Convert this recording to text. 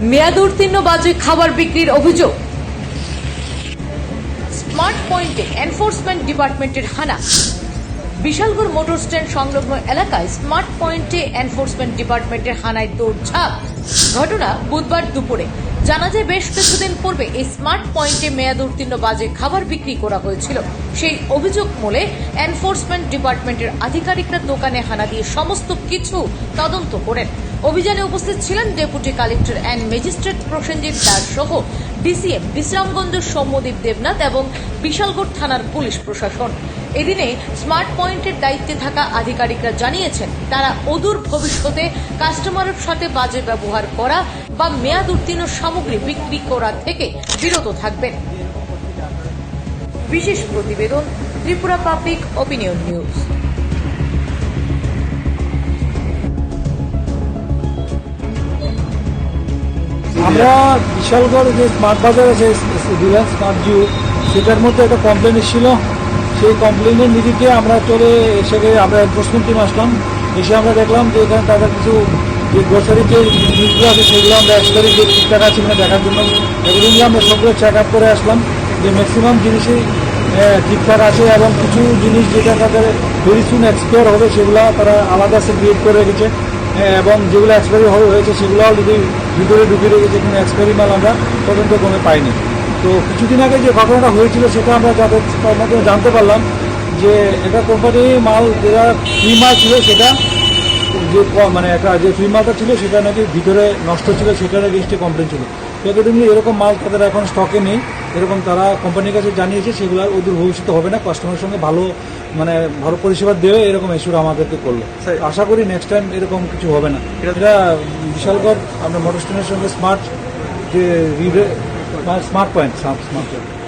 মেয়াদ উত্তীর্ণ বাজে খাবার বিক্রির অভিযোগ। স্মার্ট পয়েন্টে এনফোর্সমেন্ট ডিপার্টমেন্টের হানা। বিশালগড় মোটর স্ট্যান্ড সংলগ্ন এলাকায় স্মার্ট পয়েন্টে এনফোর্সমেন্ট ডিপার্টমেন্টের হানায় দৌড়ঝাঁপ ঘটনা বুধবার দুপুরে। জানা যায়, বেশ কিছুদিন পূর্বে এই স্মার্ট পয়েন্টে মেয়াদ উত্তীর্ণ বাজে খাবার বিক্রি করা হয়েছিল। সেই অভিযোগ মূলে এনফোর্সমেন্ট ডিপার্টমেন্টের আধিকারিকরা দোকানে হানা দিয়ে সমস্ত কিছু তদন্ত করেন। অভিযানে উপস্থিত ছিলেন deputy collector and magistrate Prosenjit Das সহ ডিসিএম বিশ্রামগঞ্জ সৌম্যদীপ দেবনাথ এবং বিশালগড় থানার পুলিশ প্রশাসন। এদিনে স্মার্ট পয়েন্টের দায়িত্বে থাকা আধিকারিকরা জানিয়েছেন তারা অদূর ভবিষ্যতে কাস্টমারের সাথে বাজে ব্যবহার করা বা মেয়াদ উত্তীর্ণ সামগ্রী বিক্রি করা থেকে বিরত থাকবেন বিশেষ প্রতিবেদন ত্রিপুরা পাবলিক অপিনিয়ন নিউজ আমরা বিশালগড় যে স্মার্ট বাজার আছে স্মার্ট জিও সেটার মধ্যে একটা কমপ্লেন এসেছিল সেই কমপ্লেনের নিরিখে আমরা চলে এসে গিয়ে আমরা এনফোর্সমেন্ট টিম আসলাম। এসে আমরা দেখলাম যে এখানে তাদের কিছু যে গ্রোসারির যে জিনিসগুলো আছে, সেগুলো আমরা এক্সপায়ারি যে ঠিকঠাক আছে কিনা দেখার জন্য এগুলো নিয়ে আমরা সবগুলো চেক আপ করে আসলাম যে ম্যাক্সিমাম জিনিসই ঠিকঠাক আছে এবং কিছু জিনিস যেটা তাদের ভেরি সুন এক্সপায়ার হবে, সেগুলো তারা আলাদা সে সেগ্রিয়েট করে রেখেছে। এবং যেগুলো এক্সপায়ারি হয়েছে সেগুলো অলরেডি ভিতরে ঢুকে রেখেছে কিন্তু এক্সপায়ারি মাল আমরা তদন্ত কোনো পাইনি। তো কিছুদিন আগে যে ঘটনাটা হয়েছিল সেটা আমরা যাদের মাধ্যমে জানতে পারলাম যে একটা কোম্পানি মাল যেটা ফ্রি মাল ছিল সেটা যে মানে একটা যে ফ্রি মালটা ছিল সেটা নাকি ভিতরে নষ্ট ছিল সেটার এগেনস্টে কমপ্লেন ছিল। একাডেমি এরকম মাল তাদের এখন স্টকে নেই। এরকম তারা কোম্পানির কাছে জানিয়েছে সেগুলো আর ওদের ভবিষ্যতে হবে না। কাস্টমারের সঙ্গে ভালো মানে ভালো পরিষেবা দেবে এরকম এসুর আমাদেরকে করল। আশা করি নেক্সট টাইম এরকম কিছু হবে না। এটা বিশালগড় আমরা মোটর স্ট্যান্ডের সঙ্গে স্মার্ট যে স্মার্ট পয়েন্ট স্মার্ট পয়েন্ট